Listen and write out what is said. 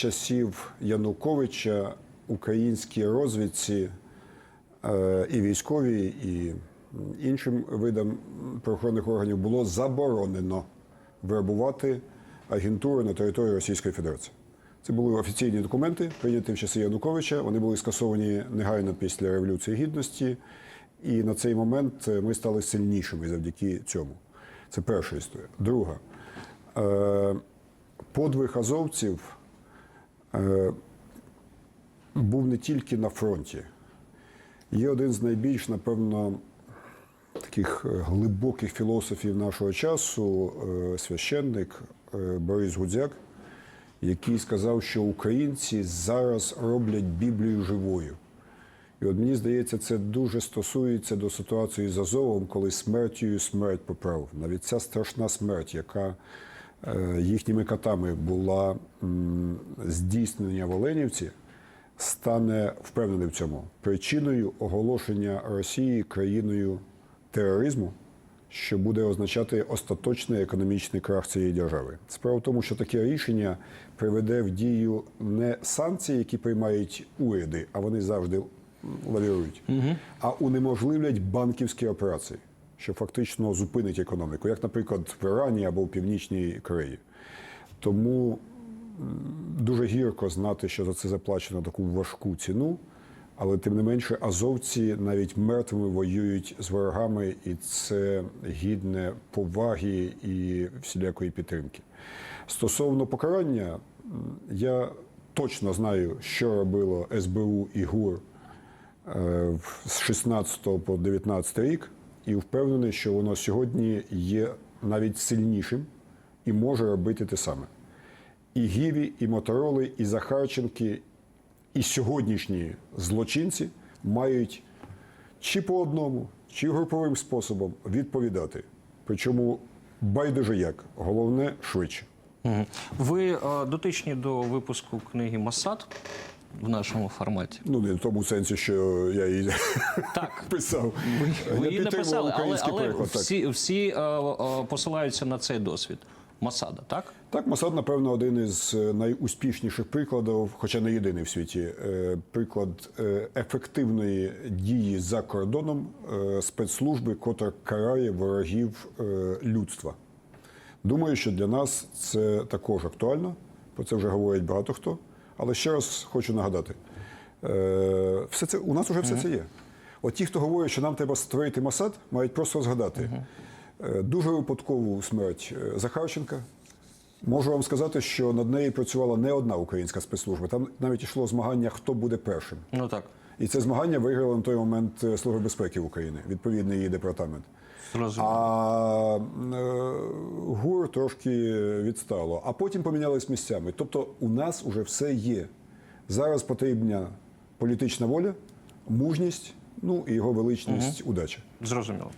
часів Януковича українській розвідці е, і військовій, і іншим видам правоохоронних органів було заборонено вербувати агентури на території Російської Федерації. Це були офіційні документи, прийняті в часи Януковича. Вони були скасовані негайно після Революції Гідності. І на цей момент е, ми стали сильнішими завдяки цьому. Це перша історія. Друга. Е, подвиг азовців був не тільки на фронті. Є один з найбільш, напевно, таких е, глибоких філософів нашого часу, е, священник е, Борис Гудзяк, який сказав, що українці зараз роблять Біблію живою. І от мені здається, це дуже стосується до ситуації з Азовом, коли смертю смерть поправ. Навіть ця страшна смерть, яка е, їхніми катами була здійснення в Оленівці, стане впевнений в цьому причиною оголошення Росії країною тероризму, що буде означати остаточний економічний крах цієї держави. Справа в тому, що таке рішення приведе в дію не санкції, які приймають уряди, а вони завжди лавірують, а унеможливлять банківські операції, що фактично зупинить економіку, як, наприклад, в Ірані або в Північній Кореї. Тому дуже гірко знати, що за це заплачено таку важку ціну. Але тим не менше, азовці навіть мертвими воюють з ворогами, і це гідне поваги і всілякої підтримки. Стосовно покарання, я точно знаю, що робило СБУ і ГУР е, з 16 по 19 рік, і впевнений, що воно сьогодні є навіть сильнішим і може робити те саме. І Гіві, і Мотороли, і Захарченки, і сьогоднішні злочинці мають чи по одному, чи груповим способом відповідати. Причому байдуже як, головне швидше. Ви е, дотичні до випуску книги Масад в нашому форматі? Ну, не в тому сенсі, що я її Так. писав. Ви, ви її написали, але, але переклад, всі, всі е, е, посилаються на цей досвід. Масада, так? Так, Масад, напевно, один із е, найуспішніших прикладів, хоча не єдиний в світі, приклад ефективної дії за кордоном спецслужби, котра карає ворогів людства. Думаю, що для нас це також актуально. Про це вже говорить багато хто. Але ще раз хочу нагадати: е, все це у нас вже все це є. От ті, хто говорить, що нам треба створити Масад, мають просто згадати е, дуже випадкову смерть е, Захарченка. Можу вам сказати, що над нею працювала не одна українська спецслужба. Там навіть йшло змагання, хто буде першим. Ну так. І це змагання виграла на той момент Служба безпеки України, відповідний її департамент. Зрозуміло. А ГУР трошки відстало, а потім помінялись місцями. Тобто у нас вже все є. Зараз потрібна політична воля, мужність, ну і його величність, удача. Зрозуміло.